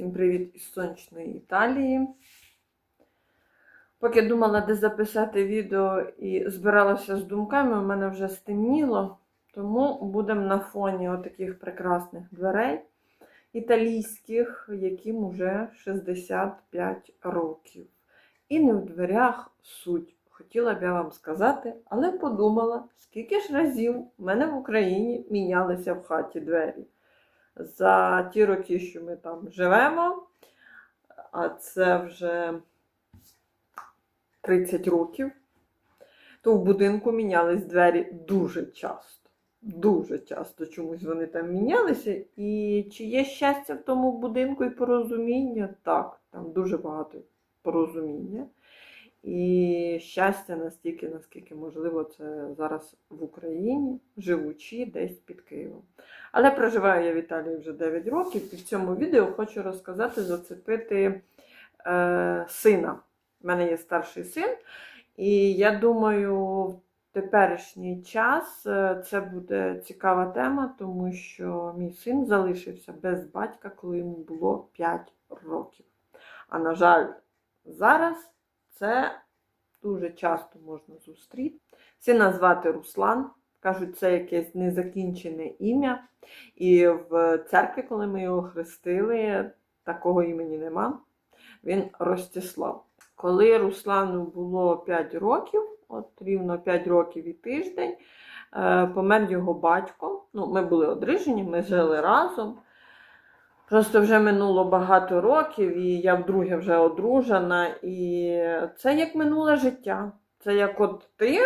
Всім привіт із сонячної Італії. Поки думала, де записати відео і збиралася з думками, у мене вже стемніло, тому будемо на фоні отаких прекрасних дверей італійських, яким уже 65 років. І не в дверях суть. Хотіла б я вам сказати, але подумала, скільки ж разів в мене в Україні мінялися в хаті двері за ті роки, що ми там живемо, а це вже 30 років, то в будинку мінялись двері дуже часто. Дуже часто чомусь вони там мінялися. І чи є щастя в тому будинку і порозуміння? Так, там дуже багато порозуміння. І щастя настільки, наскільки можливо, це зараз в Україні, живучи десь під Києвом. Але проживаю я в Італії вже 9 років, і в цьому відео хочу розказати, зацепити е, сина. У мене є старший син, і я думаю, в теперішній час е, це буде цікава тема, тому що мій син залишився без батька, коли йому було 5 років. А на жаль, зараз це дуже часто можна зустріти. Сина звати Руслан. Кажуть, це якесь незакінчене ім'я. І в церкві, коли ми його хрестили, такого імені нема. Він Ростислав. Коли Руслану було 5 років, от рівно 5 років і тиждень, е, помер його батько. Ну, ми були одружені, ми жили разом. Просто вже минуло багато років, і я вдруге вже одружена. І це як минуле життя. Це як от ти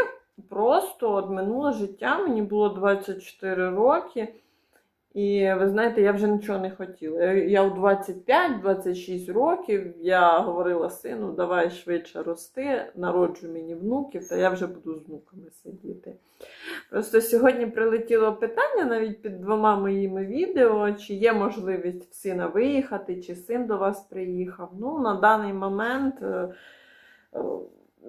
просто от минуле життя, мені було 24 роки. І ви знаєте, я вже нічого не хотіла. Я- у 25-26 років я говорила сину, давай швидше рости, народжуй мені внуків, та я вже буду з внуками сидіти. Просто сьогодні прилетіло питання навіть під двома моїми відео, чи є можливість сина виїхати, чи син до вас приїхав. Ну, на даний момент е, е,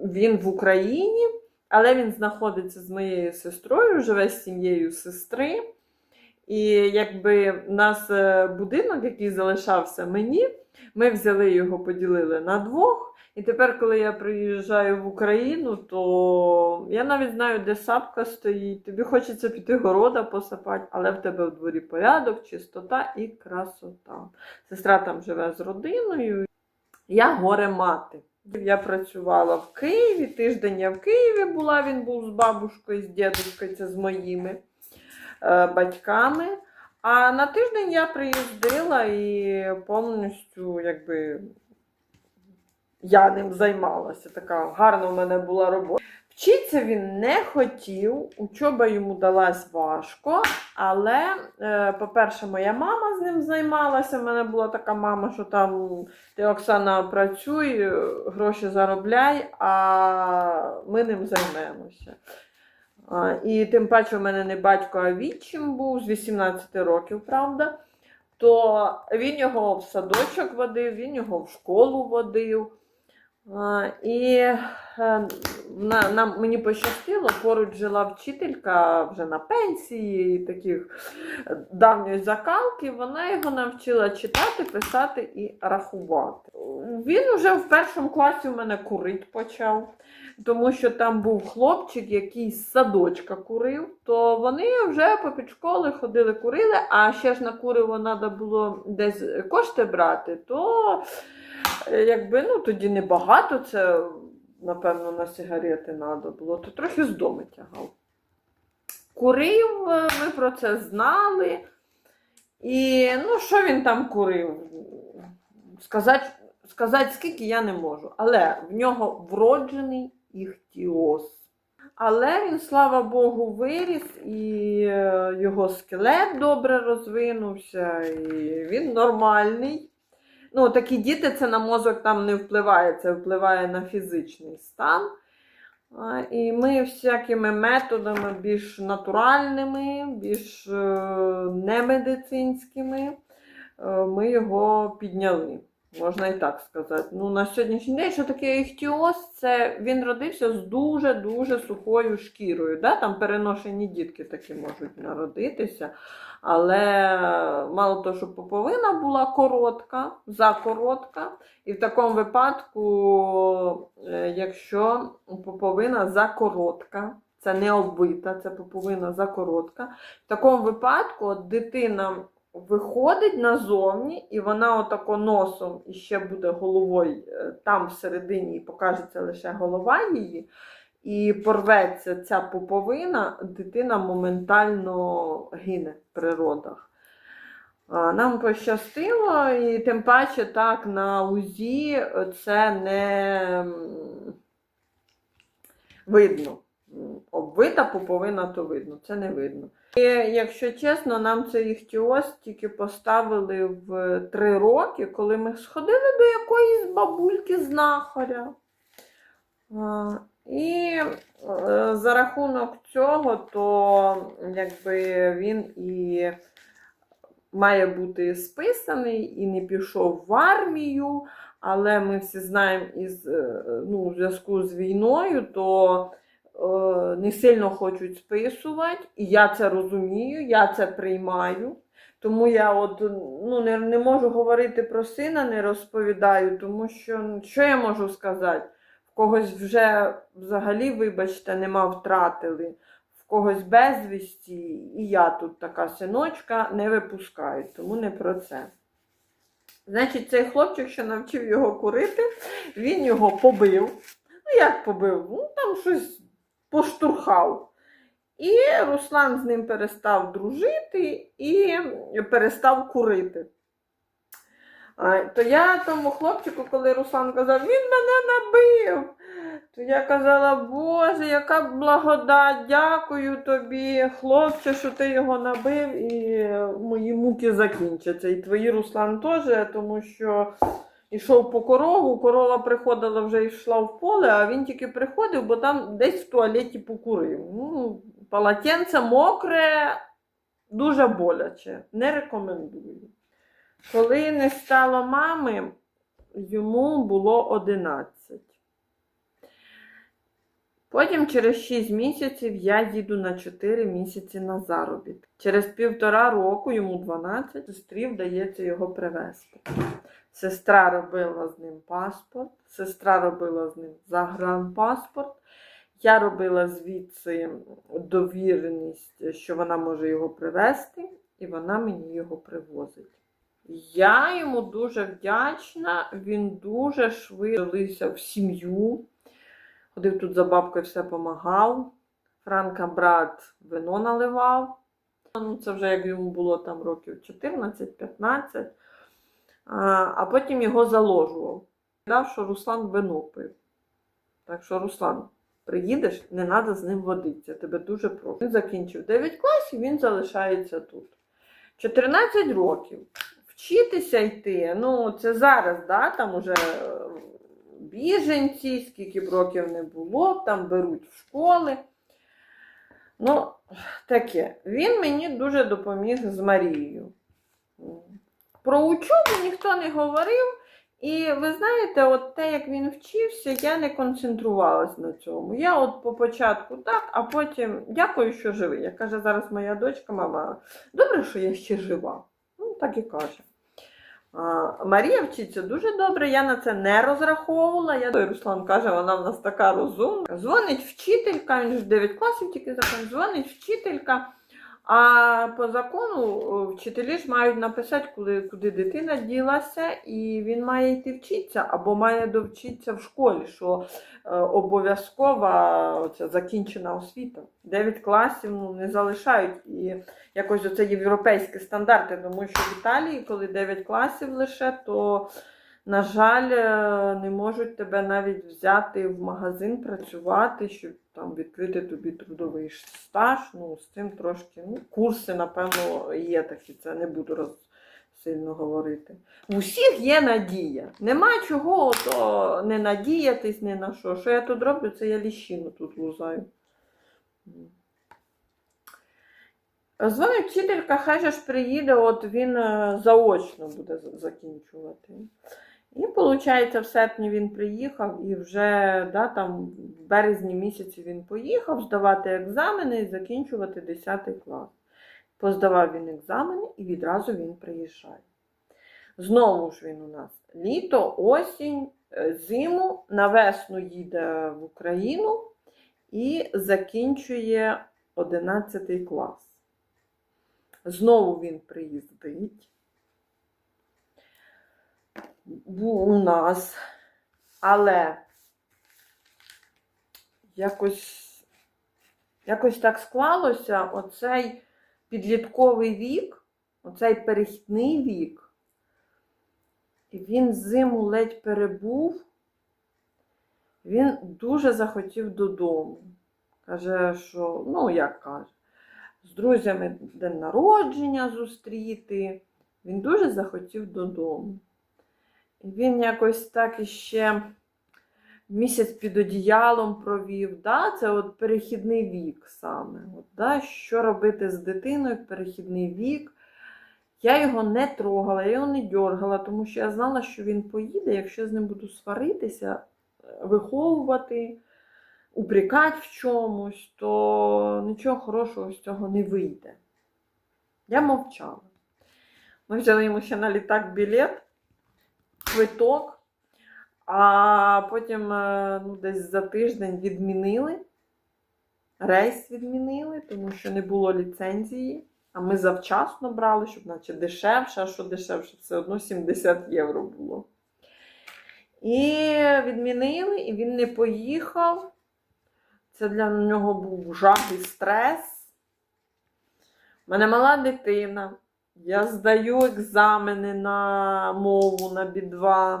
він в Україні, але він знаходиться з моєю сестрою, живе з сім'єю сестри. І якби нас е, будинок, який залишався мені, ми взяли його, поділили на двох. І тепер, коли я приїжджаю в Україну, то я навіть знаю, де сапка стоїть. Тобі хочеться піти города посапати, але в тебе в дворі порядок, чистота і красота. Сестра там живе з родиною. Я горе мати. Я працювала в Києві, тиждень я в Києві була, він був з бабушкою, з дідушкою, це з моїми батьками. А на тиждень я приїздила і повністю якби я ним займалася. Така гарна в мене була робота. Вчитися він не хотів, учоба йому далась важко, але, е, по-перше, моя мама з ним займалася. У мене була така мама, що там ти, Оксана, працюй, е, гроші заробляй, а ми ним займемося. І тим паче, у мене не батько, а відчим був з 18 років, правда. То він його в садочок водив, він його в школу водив. І е, на, нам, мені пощастило, поруч жила вчителька вже на пенсії, таких давньої закалки. Вона його навчила читати, писати і рахувати. Він уже в першому класі у мене курить почав тому що там був хлопчик, який з садочка курив, то вони вже попід школи ходили, курили, а ще ж на куриво треба було десь кошти брати, то е, якби ну тоді небагато це, напевно, на сигарети треба було, то трохи з дому тягав. Курив, е, ми про це знали. І ну, що він там курив? Сказати, сказати скільки я не можу, але в нього вроджений іхтіоз. Але він, слава Богу, виріс, і е, його скелет добре розвинувся, і він нормальний. Ну, такі діти це на мозок там не впливає, це впливає на фізичний стан. І ми всякими методами більш натуральними, більш е, немедицинськими, е, ми його підняли. Можна і так сказати. Ну, на сьогоднішній день, що таке іхтіоз, це він родився з дуже-дуже сухою шкірою. Да? Там переношені дітки такі можуть народитися. Але мало того, що поповина була коротка, закоротка. І в такому випадку, е, якщо поповина закоротка, це не обвита, це поповина закоротка. В такому випадку дитина виходить назовні, і вона отако носом і ще буде головою е, там всередині, і покажеться лише голова її, і порветься ця поповина, дитина моментально гине в природах. Нам пощастило, і тим паче так на УЗІ це не видно. Обвита поповина, то видно, це не видно. І, якщо чесно, нам цей іхтіоз тільки поставили в три роки, коли ми сходили до якоїсь бабульки знахаря. І е, за рахунок цього, то якби він і має бути списаний і не пішов в армію. Але ми всі знаємо із е, ну, у зв'язку з війною, то не сильно хочуть списувати, і я це розумію, я це приймаю. Тому я от, ну, не, не можу говорити про сина, не розповідаю, тому що ну, що я можу сказати? В когось вже взагалі, вибачте, нема втратили, в когось безвісті, і я тут така синочка, не випускають, тому не про це. Значить, цей хлопчик, що навчив його курити, він його побив. Ну, як побив? Ну, там щось поштурхав. І Руслан з ним перестав дружити і перестав курити. То я тому хлопчику, коли Руслан казав, він мене набив. То я казала, Боже, яка благодать, дякую тобі, хлопче, що ти його набив, і мої муки закінчаться. І твої Руслан теж, тому що йшов по корову, корова приходила вже йшла в поле, а він тільки приходив, бо там десь в туалеті покурив. Ну, полотенце мокре, дуже боляче. Не рекомендую. Коли не стало мами, йому було 11. Потім через 6 місяців я їду на 4 місяці на заробіток. Через півтора року, йому 12, сестрі вдається його привезти. Сестра робила з ним паспорт, сестра робила з ним загранпаспорт. Я робила звідси довіреність, що вона може його привезти, і вона мені його привозить. Я йому дуже вдячна, він дуже швидко в сім'ю. Ходив тут за бабкою, все допомагав. Франка брат вино наливав. Ну, це вже як йому було там років 14-15. А, потім його заложував. Казав, що Руслан вино пив. Так що, Руслан, приїдеш, не треба з ним водитися. Тебе дуже прошу. Він закінчив 9 класів, він залишається тут. 14 років. Вчитися йти. Ну, це зараз, да, там уже е, біженці, скільки б років не було, там беруть в школи. Ну, таке. Він мені дуже допоміг з Марією. Про учобу ніхто не говорив. І ви знаєте, от те, як він вчився, я не концентрувалась на цьому. Я от по початку так, а потім дякую, що живий. Як каже зараз моя дочка, мама, добре, що я ще жива. Ну, так і каже. А, Марія вчиться дуже добре, я на це не розраховувала. Я Руслан каже, вона в нас така розумна. Дзвонить вчителька, він ж 9 класів тільки закон, дзвонить вчителька. А по закону вчителі ж мають написати, коли, куди дитина ділася, і він має йти вчитися або має довчитися в школі, що е, обов'язкова закінчена освіта. 9 класів ну, не залишають. І якось оце європейські стандарти, тому що в Італії, коли 9 класів лише, то, на жаль, е, не можуть тебе навіть взяти в магазин працювати, щоб там відкрити тобі трудовий стаж. Ну, з цим трошки ну, курси, напевно, є такі, це не буду роз... сильно говорити. У всіх є надія. Нема чого то не надіятись ні на що. Що я тут роблю, це я ліщину тут лузаю. Дзвонить вчителька, хай же ж приїде, от він е, заочно буде закінчувати. І, виходить, в серпні він приїхав і вже да, там, в березні місяці він поїхав здавати екзамени і закінчувати 10 клас. Поздавав він екзамени і відразу він приїжджає. Знову ж він у нас літо, осінь, е, зиму, на весну їде в Україну і закінчує 11 клас. Знову він приїздить. Був у нас, але якось, якось так склалося оцей підлітковий вік, оцей перехідний вік, і він зиму ледь перебув, він дуже захотів додому. Каже, що, ну, як каже, з друзями день народження зустріти. Він дуже захотів додому. Він якось так іще місяць під одіялом провів. Да? Це от перехідний вік саме. От, да? Що робити з дитиною в перехідний вік? Я його не трогала, я його не дергала, тому що я знала, що він поїде, якщо я з ним буду сваритися, виховувати, упрекати в чомусь, то нічого хорошого з цього не вийде. Я мовчала. Ми взяли йому ще на літак білет, квиток, а потім е, ну, десь за тиждень відмінили. Рейс відмінили, тому що не було ліцензії. А ми завчасно брали, щоб наче дешевше, а що дешевше, все одно 70 євро було. І відмінили, і він не поїхав. Це для нього був жах і стрес. У мене мала дитина. Я здаю екзамени на мову на B2.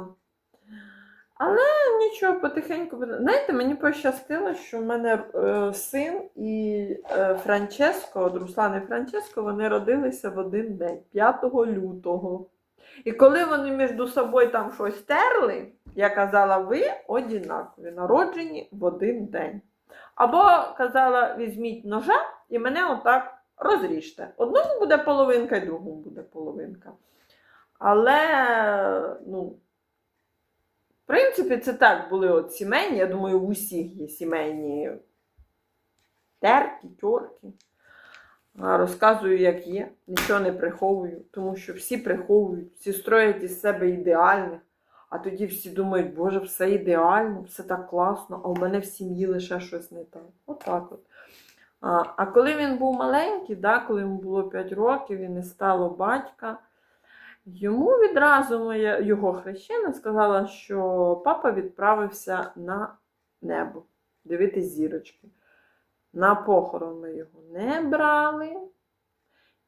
Але нічого, потихеньку. Знаєте, мені пощастило, що в мене е, син і е, Франческо, от Руслан і Франческо, вони родилися в один день, 5 лютого. І коли вони між собою там щось терли, я казала, ви однакові, народжені в один день. Або казала, візьміть ножа і мене отак розріжте. Одному буде половинка, і другому буде половинка. Але, ну, в принципі, це так були от сімейні. Я думаю, у всіх є сімейні терки, тьорки. Розказую, як є, нічого не приховую, тому що всі приховують, всі строять із себе ідеальних, а тоді всі думають, Боже, все ідеально, все так класно, а у мене в сім'ї лише щось не так. Отак от. А, а коли він був маленький, да, коли йому було 5 років і не стало батька, йому відразу моя, його хрещена сказала, що папа відправився на небо дивитись зірочки. На похорон ми його не брали.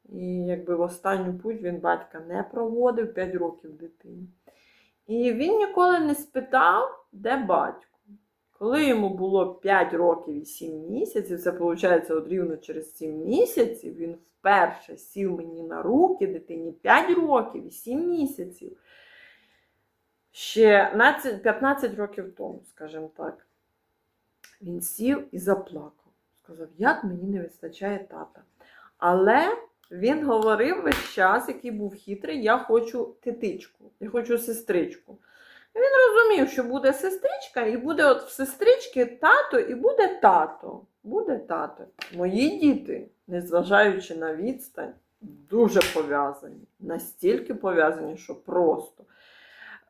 І якби в останню путь він батька не проводив 5 років дитині. І він ніколи не спитав, де батько. Коли йому було 5 років і 7 місяців, це виходить от рівно через 7 місяців, він вперше сів мені на руки дитині 5 років і 7 місяців. Ще 15 років тому, скажімо так, він сів і заплакав. Сказав, як мені не вистачає тата. Але він говорив весь час, який був хитрий, я хочу титичку, я хочу сестричку. Він розумів, що буде сестричка, і буде от в сестрички тато, і буде тато. Буде тато. Мої діти, незважаючи на відстань, дуже пов'язані. Настільки пов'язані, що просто.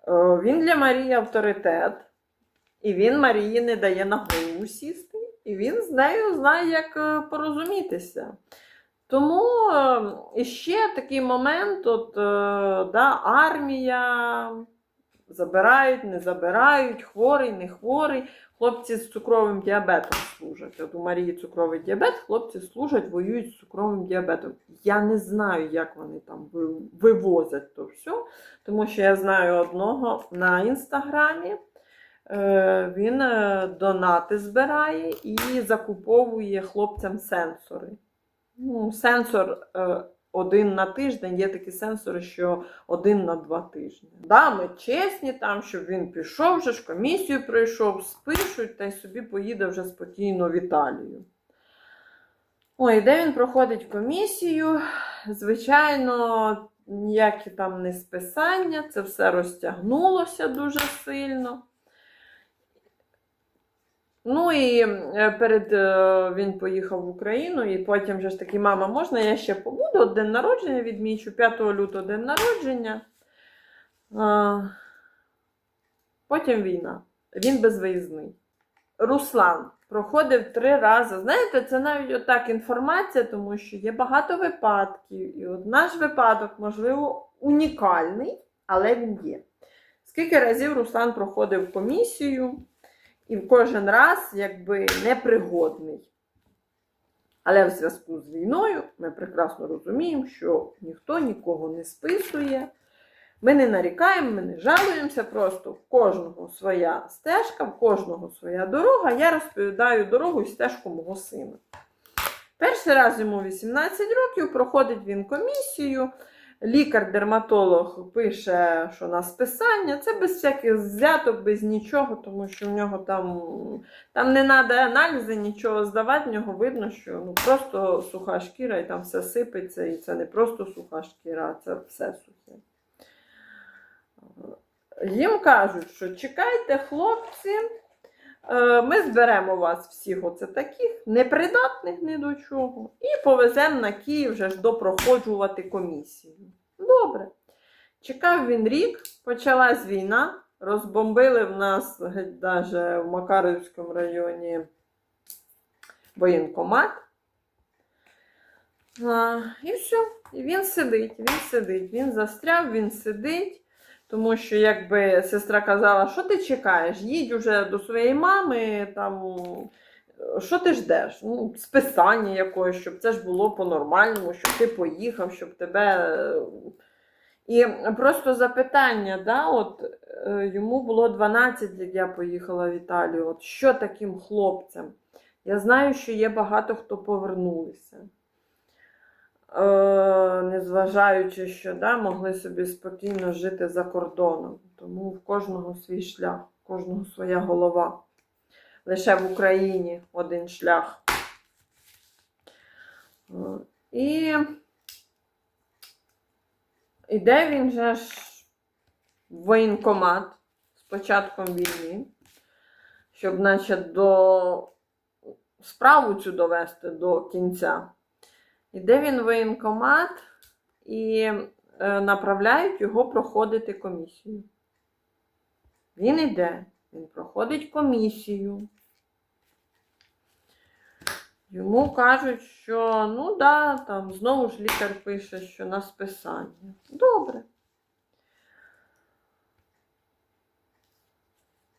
Е, Він для Марії авторитет, і він Марії не дає на голову сісти, і він з нею знає, як е, порозумітися. Тому е, іще такий момент: от, да, армія забирають, не забирають, хворий, не хворий. Хлопці з цукровим діабетом служать. От у Марії цукровий діабет, хлопці служать, воюють з цукровим діабетом. Я не знаю, як вони там вивозять то все, тому що я знаю одного на інстаграмі. Е, Він е, донати збирає і закуповує хлопцям сенсори. Ну, сенсор е, один на тиждень, є такі сенсори, що один на два тижні. Да, ми чесні там, щоб він пішов, вже ж комісію пройшов, спишуть та й собі поїде вже спокійно в Італію. Ой, де він проходить комісію? Звичайно, ніякі там не списання, це все розтягнулося дуже сильно. Ну і е, перед е, він поїхав в Україну, і потім вже ж таки, мама, можна я ще побуду? День народження відмічу, 5 лютого день народження. Потім війна. Він безвиїзний. Руслан проходив три рази. Знаєте, це навіть отак інформація, тому що є багато випадків. І от наш випадок, можливо, унікальний, але він є. Скільки разів Руслан проходив комісію, і кожен раз якби непригодний. Але в зв'язку з війною ми прекрасно розуміємо, що ніхто нікого не списує. Ми не нарікаємо, ми не жалуємося, просто в кожного своя стежка, в кожного своя дорога. Я розповідаю дорогу і стежку мого сина. Перший раз йому 18 років, проходить він комісію. Лікар-дерматолог пише, що на списання. Це без всяких взяток, без нічого, тому що в нього там, там не треба аналізи, нічого здавати, в нього видно, що ну, просто суха шкіра і там все сипеться, і це не просто суха шкіра, а це все сухе. Їм кажуть, що чекайте, хлопці, е, ми зберемо вас всіх оце таких, непридатних ні до чого, і повеземо на Київ вже ж допроходжувати комісію. Добре. Чекав він рік, почалась війна, розбомбили в нас даже в Макарівському районі воєнкомат. І все. І він сидить, він сидить, він застряв, він сидить. Тому що, якби сестра казала, що ти чекаєш? Їдь уже до своєї мами, там, що ти ждеш? Ну, списання якогось, щоб це ж було по-нормальному, щоб ти поїхав, щоб тебе. І просто запитання, да, от, е, йому було 12, як я поїхала в Італію. От що таким хлопцям? Я знаю, що є багато хто повернулися. Е, незважаючи, що да, могли собі спокійно жити за кордоном. Тому в кожного свій шлях, в кожного своя голова. Лише в Україні один шлях. Е, І іде він же ж в воєнкомат з початком війни, щоб, значить, до справу цю довести до кінця. Іде він в воєнкомат і е, направляють його проходити комісію. Він іде, він проходить комісію. Йому кажуть, що ну да, там знову ж лікар пише, що на списання. Добре.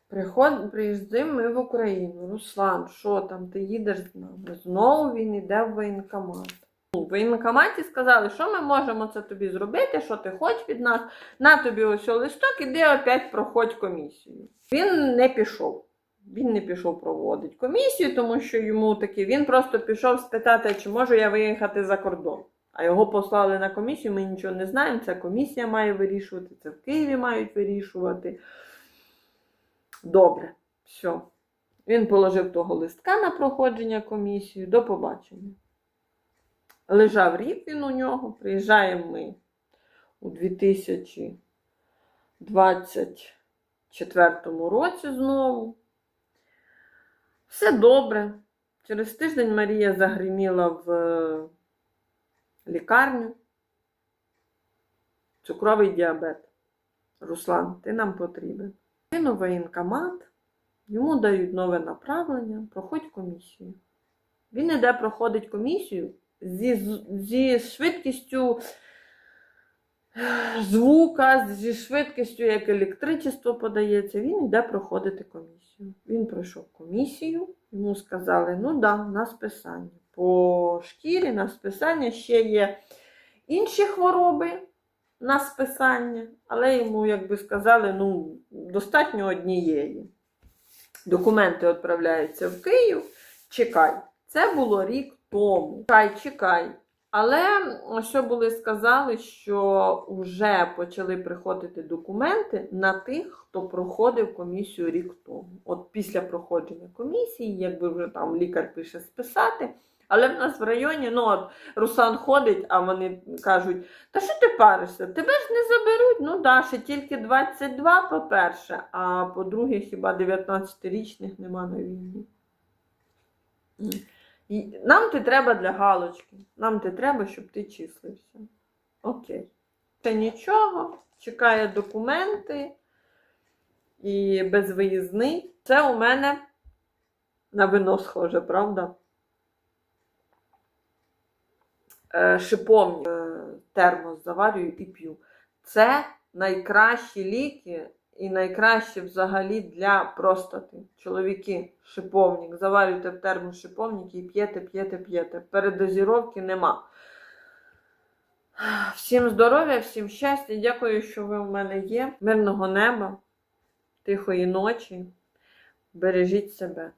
Приход, приїздимо ми в Україну. Руслан, що там, ти їдеш з нами? Знову він йде в воєнкомат. У воєнкоматі сказали, що ми можемо це тобі зробити, що ти хочеш від нас. На тобі ось листок, іди опять проходь комісію. Він не пішов. Він не пішов проводити комісію, тому що йому таки він просто пішов спитати, чи можу я виїхати за кордон. А його послали на комісію, ми нічого не знаємо. Це комісія має вирішувати, це в Києві мають вирішувати. Добре, все. Він положив того листка на проходження комісії. До побачення. Лежав рік він у нього. Приїжджаємо ми у 2024 році знову. Все добре. Через тиждень Марія загриміла в е, лікарню. Цукровий діабет. Руслан, ти нам потрібен. У воєнкомат, йому дають нове направлення, проходь комісію. Він іде проходить комісію зі, зі швидкістю звука, зі швидкістю, як електричество подається, він йде проходити комісію. Він пройшов комісію, йому сказали, ну да, на списання. По шкірі на списання ще є інші хвороби на списання, але йому, як би сказали, ну, достатньо однієї. Документи відправляються в Київ. Чекай. Це було рік тому. Чекай, чекай. Але що були сказали, що вже почали приходити документи на тих, хто проходив комісію рік тому. От після проходження комісії, якби вже там лікар пише списати, Але в нас в районі, ну от Руслан ходить, а вони кажуть, та що ти паришся? Тебе ж не заберуть. Ну да, ще тільки 22, по-перше, а по-друге, хіба 19-річних нема на війні. Нам ти треба для галочки. Нам ти треба, щоб ти числився. Окей. Це нічого. Чекає документи і безвиїзний. Це у мене на вино схоже, правда? Е, шиповник е, термос заварюю і п'ю. Це найкращі ліки і найкраще взагалі для простати. Чоловіки, шиповник. Заварюйте в термін шиповник і п'єте, п'єте, п'єте. Передозіровки нема. Всім здоров'я, всім щастя. Дякую, що ви в мене є. Мирного неба, тихої ночі. Бережіть себе.